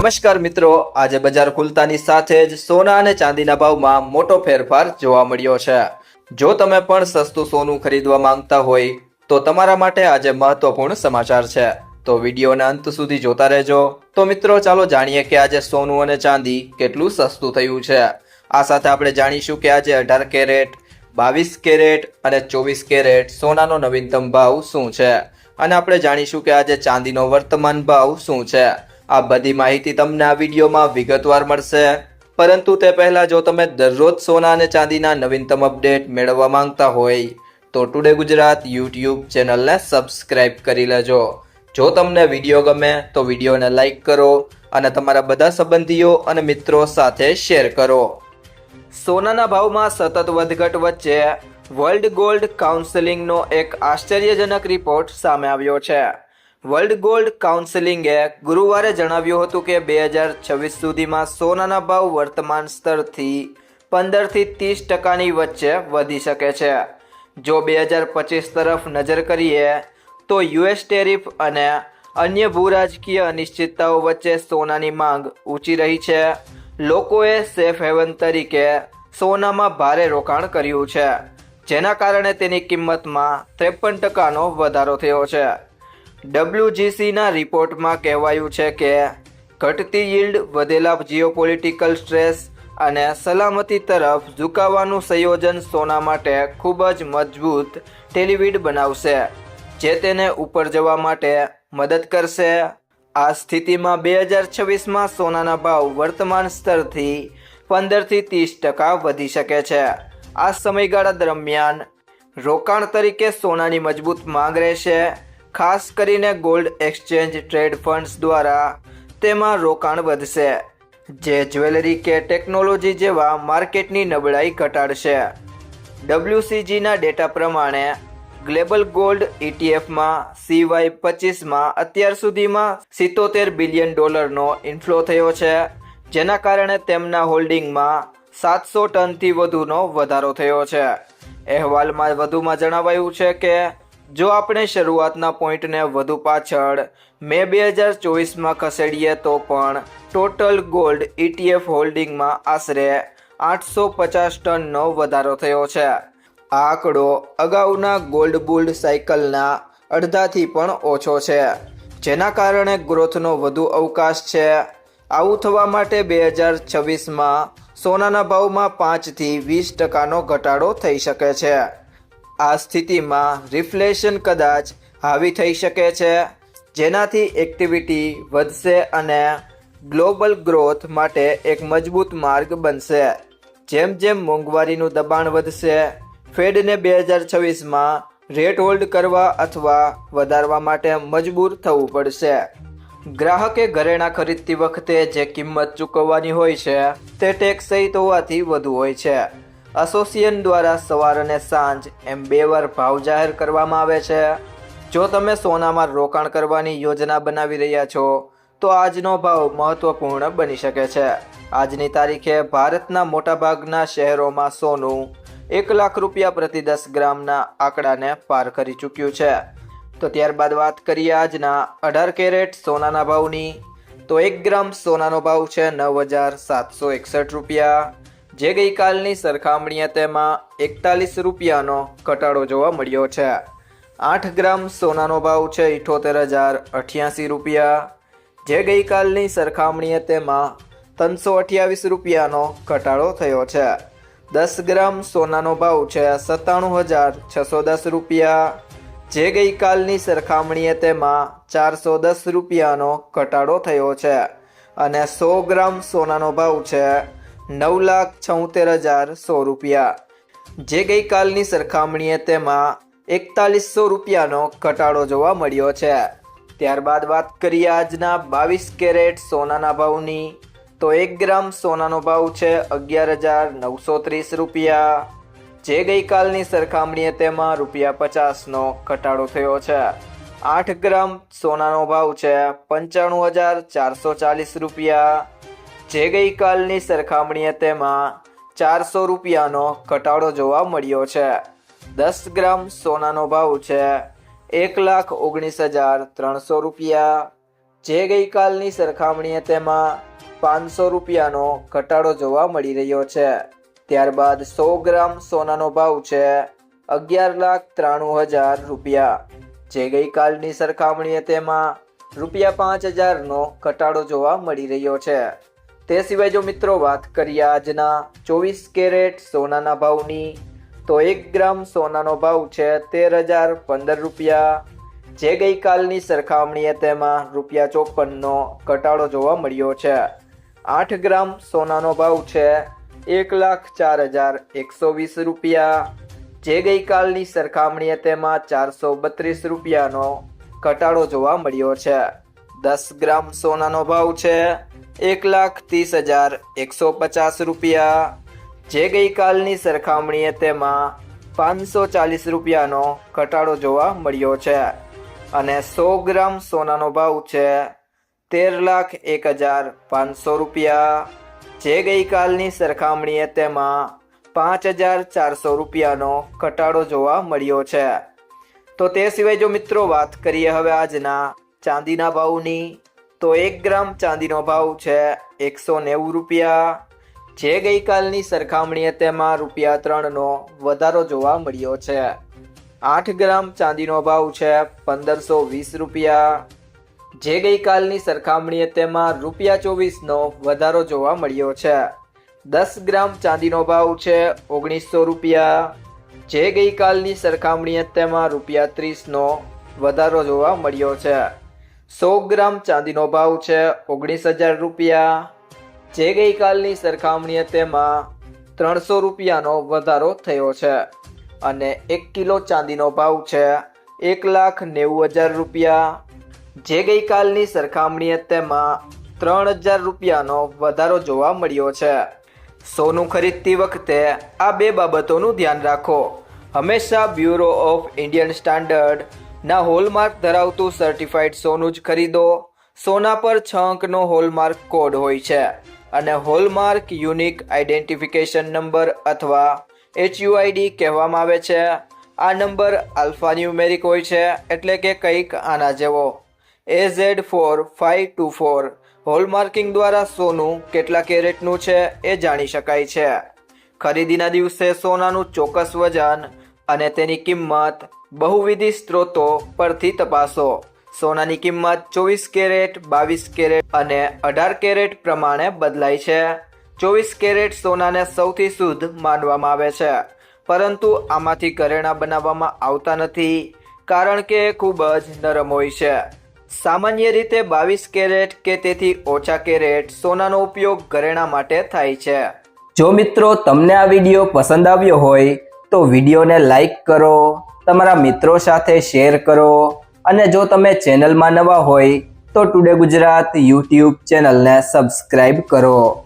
નમસ્કાર મિત્રો. આજે બજાર ખુલતાની સાથે જ સોના અને ચાંદીના ભાવમાં મોટો ફેરફાર જોવા મળ્યો છે. જો તમે પણ સસ્તું સોનું ખરીદવા માંગતા હોય, તો તમારા માટે આજે મહત્વપૂર્ણ સમાચાર છે. તો વિડીયોના અંત સુધી જોતા રહેજો. તો મિત્રો, ચાલો જાણીએ કે આજે સોનું અને ચાંદી કેટલું સસ્તું થયું છે. આ સાથે આપણે જાણીશું કે આજે અઢાર કેરેટ, બાવીસ કેરેટ અને ચોવીસ કેરેટ સોનાનો નવીનતમ ભાવ શું છે? અને આપણે જાણીશું કે આજે ચાંદીનો વર્તમાન ભાવ શું છે. આ બધી માહિતી તમને આ વિડીયોમાં વિગતવાર મળશે. પરંતુ તે પહેલા જો તમે દરરોજ સોના અને ચાંદીના નવીનતમ અપડેટ મેળવવા માંગતા હોય, તો ટુડે ગુજરાત યુટ્યુબ ચેનલને સબસ્ક્રાઇબ કરી લેજો. જો તમને વીડિયો ગમે, તો વિડીયોને લાઇક કરો અને તમારા બધા સંબંધીઓ અને મિત્રો સાથે શેર કરો. સોનાના ભાવમાં સતત વધઘટ વચ્ચે વર્લ્ડ ગોલ્ડ કાઉન્સેલિંગનો એક આશ્ચર્યજનક રિપોર્ટ સામે આવ્યો છે. વર્લ્ડ ગોલ્ડ કાઉન્સિલિંગે ગુરુવારે જણાવ્યું હતું કે બે હજાર છવ્વીસ સુધીમાં સોનાના ભાવ વર્તમાન સ્તરથી પંદરથી ત્રીસ ટકાની વચ્ચે વધી શકે છે. જો બે હજાર પચીસ તરફ નજર કરીએ તો યુએસ ટેરિફ અને અન્ય ભૂરાજકીય અનિશ્ચિતતાઓ વચ્ચે સોનાની માંગ ઊંચી રહી છે. લોકોએ સેફ હેવન તરીકે સોનામાં ભારે રોકાણ કર્યું છે, જેના કારણે તેની કિંમતમાં ત્રેપન ટકાનો વધારો થયો છે. ડબ્લ્યુજીસીના રિપોર્ટમાં કહેવાયું છે કે ઘટતી yieldવધેલા જીઓપોલિટિકલ સ્ટ્રેસ અને સલામતી તરફ ઝુકાવાનું સંયોજન સોના માટે ખૂબ જ મજબૂત ટેલિવિડ બનાવશે, જે તેને ઉપર જવા માટે મદદ કરશે. આ સ્થિતિમાં બે હજાર છવ્વીસમાં સોનાના ભાવ વર્તમાન સ્તરથી પંદરથી ત્રીસ ટકા વધી શકે છે. આ સમયગાળા દરમિયાન રોકાણ તરીકે સોનાની મજબૂત માંગ રહેશે. ખાસ કરીને ગોલ્ડ એક્સચેન્જ ટ્રેડ ફંડ્સ દ્વારા તેમાં રોકાણ વધશે, જે જ્વેલરી કે ટેકનોલોજી જેવા માર્કેટની નબળાઈ ઘટાડશે. ડબ્લ્યુસીજીના ડેટા પ્રમાણે, ગ્લોબલ ગોલ્ડ ઇટીએફમાં સીવાય પચીસમાં અત્યાર સુધીમાં સિત્તોતેર બિલિયન ડોલરનો ઇન્ફ્લો થયો છે, જેના કારણે તેમના હોલ્ડિંગમાં સાતસો ટનથી વધુનો વધારો થયો છે. અહેવાલમાં વધુમાં જણાવાયું છે કે જો આપણે શરૂઆતના પોઈન્ટને વધુ પાછળ મે બે હજાર ચોવીસમાં ખસેડીએ તો પણ ટોટલ ગોલ્ડ ઇટીએફ હોલ્ડિંગમાં આશરે આઠસો પચાસ ટનનો વધારો થયો છે. આ આંકડો અગાઉના ગોલ્ડ બુલ્ડ સાયકલના અડધાથી પણ ઓછો છે, જેના કારણે ગ્રોથનો વધુ અવકાશ છે. આવું થવા માટે બે હજાર છવ્વીસમાં સોનાના ભાવમાં પાંચથી વીસ ટકાનો ઘટાડો થઈ શકે છે. આ સ્થિતિમાં રિફ્લેશન કદાચ હાવી થઈ શકે છે. જેનાથી એક્ટિવિટી વધશે અને ગ્લોબલ ગ્રોથ માટે એક મજબૂત માર્ગ બનશે. જેમ જેમ મોંઘવારીનું દબાણ વધશે, ફેડને બે હજાર છવ્વીસમાં રેટ હોલ્ડ કરવા અથવા વધારવા માટે મજબૂર થવું પડશે. ગ્રાહકે ઘરેણાં ખરીદતી વખતે જે કિંમત ચૂકવવાની હોય છે, તે ટેક્સ સહિત હોવાથી વધુ હોય છે. એસોસિએશન દ્વારા સવાર અને સાંજ એમ બે વાર ભાવ જાહેર કરવામાં આવે છે. જો તમે સોનામાં રોકાણ કરવાની યોજના બનાવી રહ્યા છો, તો આજનો ભાવ મહત્વપૂર્ણ બની શકે છે. આજની તારીખે ભારતના મોટાભાગના શહેરોમાં સોનું એક લાખ રૂપિયા પ્રતિ દસ ગ્રામના આંકડાને પાર કરી ચૂક્યું છે. તો ત્યારબાદ વાત કરીએ આજના અઢાર કેરેટ સોનાના ભાવની. તો એક ગ્રામ સોનાનો ભાવ છે નવ હજાર સાતસો એકસઠ રૂપિયા. જે ગઈકાલની સરખામણીએ તેમાં એકતાલીસ રૂપિયાનો ઘટાડો જોવા મળ્યો છે. આઠ ગ્રામ સોનાનો ભાવ છે ઇઠોતેર હજાર અઠ્યાસી રૂપિયા. જે ગઈકાલની સરખામણીએ તેમાં ત્રણસો અઠ્યાવીસ રૂપિયાનો ઘટાડો થયો છે. દસ ગ્રામ સોનાનો ભાવ છે સત્તાણું હજાર છસો દસ રૂપિયા. જે ગઈકાલની સરખામણીએ તેમાં ચારસો દસ રૂપિયાનો ઘટાડો થયો છે. અને સો ગ્રામ સોનાનો ભાવ છે નવ લાખ છોતેર હજાર સો રૂપિયા. જે ગઈકાલની સરખામણીએ તેમાં એકતાલીસો રૂપિયાનો ઘટાડો જોવા મળ્યો છે. ત્યારબાદ વાત કરીએ આજના બાવીસ કેરેટ સોનાના ભાવની. તો એક ગ્રામ સોનાનો ભાવ છે અગિયાર હજાર નવસો ત્રીસ રૂપિયા. જે ગઈકાલની સરખામણીએ તેમાં રૂપિયા પચાસનો ઘટાડો થયો છે. આઠ ગ્રામ સોનાનો ભાવ છે પંચાણું હજાર ચારસો ચાલીસ રૂપિયા. જે ગઈકાલની સરખામણીએ તેમાં ચારસો રૂપિયાનો ઘટાડો જોવા મળ્યો છે. દસ ગ્રામ સોનાનો ભાવ છે એક લાખ ઓગણીસ હજાર ત્રણસો રૂપિયા. જે ગઈકાલની સરખામણીએ તેમાં પાંચસો રૂપિયાનો ઘટાડો જોવા મળી રહ્યો છે. ત્યારબાદ સો ગ્રામ સોનાનો ભાવ છે અગિયાર લાખ ત્રાણું હજાર રૂપિયા. જે ગઈકાલની સરખામણીએ તેમાં રૂપિયા પાંચ હજારનો ઘટાડો જોવા મળી રહ્યો છે. તે સિવાય જો મિત્રો વાત કરીએ આજના ચોવીસ કેરેટ સોનાના ભાવની, તો એક ગ્રામ સોનાનો ભાવ છે તેર હજાર પંદર રૂપિયા. જે ગઈકાલની સરખામણીએ તેમાં રૂપિયા ચોપનનો ઘટાડો જોવા મળ્યો છે. આઠ ગ્રામ સોનાનો ભાવ છે એક લાખ ચાર હજાર એકસો વીસ રૂપિયા. જે ગઈકાલની સરખામણીએ તેમાં ચારસો બત્રીસ રૂપિયાનો ઘટાડો જોવા મળ્યો છે. દસ ગ્રામ સોનાનો ભાવ છે એક લાખ ત્રીસ હજાર એકસો પચાસ રૂપિયા. જે ગઈકાલની સરખામણીએ તેમાં પાંચસો ચાલીસ રૂપિયાનો ઘટાડો જોવા મળ્યો છે. અને સો ગ્રામ સોનાનો ભાવ છે તેર લાખ એક હજાર પાંચસો રૂપિયા. જે ગઈકાલની સરખામણીએ તેમાં પાંચ હજાર ચારસો રૂપિયાનો ઘટાડો જોવા મળ્યો છે. તો તે સિવાય જો મિત્રો વાત કરીએ હવે આજના ચાંદીના ભાવની તો એક ગ્રામ ચાંદીનો ભાવ છે એકસો નેવું રૂપિયા. જે ગઈકાલની સરખામણીએ તેમાં રૂપિયા ત્રણનો વધારો જોવા મળ્યો છે. આઠ ગ્રામ ચાંદીનો ભાવ છે પંદરસો વીસ રૂપિયા. જે ગઈકાલની સરખામણીએ તેમાં રૂપિયા ચોવીસનો વધારો જોવા મળ્યો છે. દસ ગ્રામ ચાંદીનો ભાવ છે ઓગણીસો રૂપિયા. જે ગઈકાલની સરખામણીએ તેમાં રૂપિયા ત્રીસનો વધારો જોવા મળ્યો છે. સો ગ્રામ ચાંદીનો ભાવ છે ઓગણીસ હજાર રૂપિયા. જે ગઈકાલની સરખામણીએ તેમાં ત્રણસો રૂપિયાનો વધારો થયો છે અને એક કિલો ચાંદીનો ભાવ છે એક લાખ નેવું હજાર રૂપિયા. જે ગઈકાલની સરખામણીએ તેમાં ત્રણ હજાર રૂપિયાનો વધારો જોવા મળ્યો છે. સોનું ખરીદતી વખતે આ બે બાબતોનું ધ્યાન રાખો. હંમેશા બ્યુરો ઓફ ઇન્ડિયન સ્ટાન્ડર્ડ ના હોલમાર્ક ધરાવતું સર્ટિફાઈડ સોનું જ ખરીદો. સોના પર છ અંકનો હોલમાર્ક કોડ હોય છે અને હોલમાર્ક યુનિક આઇડેન્ટિફિકેશન નંબર અથવા એચયુઆઈડી કહેવામાં આવે છે. આ નંબર આલ્ફાન્યુમેરિક હોય છે એટલે કે કંઈક આના જેવો. A Z four five two four hallmarking દ્વારા સોનું કેટલા કેરેટનું છે એ જાણી શકાય છે. ખરીદીના દિવસે સોનાનું ચોક્કસ વજન અને તેની કિંમત બહુવિધ સ્ત્રોતો પરથી તપાસો. સોનાની કિંમત ચોવીસ કેરેટ, બાવીસ કેરેટ અને અઢાર કેરેટ પ્રમાણે બદલાય છે. ચોવીસ કેરેટ સોનાને સૌથી શુદ્ધ માનવામાં આવે છે. પરંતુ આમાંથી ઘરેણાં બનાવવામાં આવતા નથી, કારણ કે ખૂબ જ નરમ હોય છે. સામાન્ય રીતે બાવીસ કેરેટ કે તેથી ઓછા કેરેટ સોનાનો ઉપયોગ ઘરેણા માટે થાય છે. જો મિત્રો તમને આ વીડિયો પસંદ આવ્યો હોય, તો વિડીયોને લાઈક કરો તમારા મિત્રો સાથે શેર કરો. અને જો તમે ચેનલમાં નવા હોય, તો ટુડે ગુજરાત યુટ્યુબ ચેનલને સબસ્ક્રાઈબ કરો.